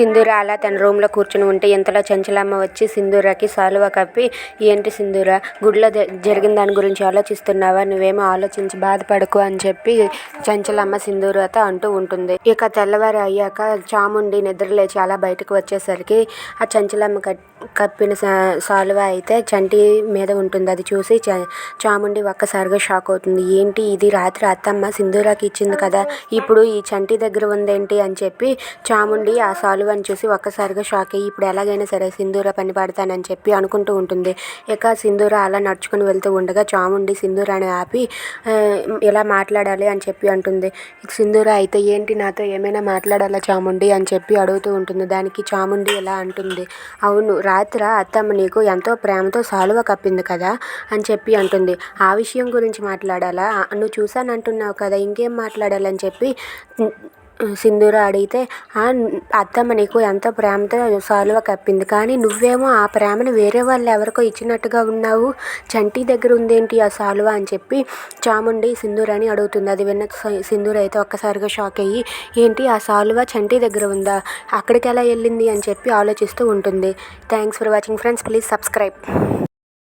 సింధూర అలా తన రూమ్లో కూర్చుని ఉంటే ఇంతలో చంచలమ్మ వచ్చి సింధూరకి సాలువ కప్పి ఏంటి సింధూర గుడిలో జరిగిన దాని గురించి ఆలోచిస్తున్నావా? నువ్వేమో ఆలోచించి బాధపడకు అని చెప్పి చంచలమ్మ సింధూరతో అంటూ ఉంటుంది. ఇక తెల్లవారు అయ్యాక చాముండి నిద్రలేచి అలా బయటకు వచ్చేసరికి ఆ చంచలమ్మ కప్పిన సాలువ అయితే చంటి మీద ఉంటుంది. అది చూసి చ- చాముండి ఒక్కసారిగా షాక్ అవుతుంది. ఏంటి ఇది? రాత్రి అత్తమ్మ సింధూరాకి ఇచ్చింది కదా ఇప్పుడు ఈ చంటి దగ్గర ఉందేంటి? అని చెప్పి చాముండి ఆ అని చూసి ఒక్కసారిగా షాక్ అయ్యి ఇప్పుడు ఎలాగైనా సరే సింధూర పని పడతానని చెప్పి అనుకుంటూ ఉంటుంది. ఇక సింధూర అలా నడుచుకుని వెళ్తూ ఉండగా చాముండి సింధూరాని ఆపి ఇలా మాట్లాడాలి? అని చెప్పి అంటుంది. సింధూర అయితే ఏంటి నాతో ఏమైనా మాట్లాడాలా చాముండి? అని చెప్పి అడుగుతూ ఉంటుంది. దానికి చాముండి ఇలా అంటుంది. అవును రాత్ర అత్తమ్మ నీకు ఎంతో ప్రేమతో సాలువ కప్పింది కదా? అని చెప్పి అంటుంది. ఆ విషయం గురించి మాట్లాడాలా? నువ్వు చూసానంటున్నావు కదా ఇంకేం మాట్లాడాలని చెప్పి సింధూర అడిగితే "ఆ, అత్తమ్మ నీకు ఎంత ప్రేమతో సాలువ కప్పింది. కానీ నువ్వేమో ఆ ప్రేమను వేరే వాళ్ళు ఎవరికో ఇచ్చినట్టుగా ఉన్నావు. చంటి దగ్గర ఉందేంటి ఆ సాలువ? అని చెప్పి చాముండి సింధూరాని అడుగుతుంది. అది విన్న స- సింధూర అయితే ఒక్కసారిగా షాక్ అయ్యి ఏంటి ఆ సాలువ చంటి దగ్గర ఉందా? అక్కడికి ఎలా వెళ్ళింది? అని చెప్పి ఆలోచిస్తూ ఉంటుంది. Thanks for watching friends. Please subscribe.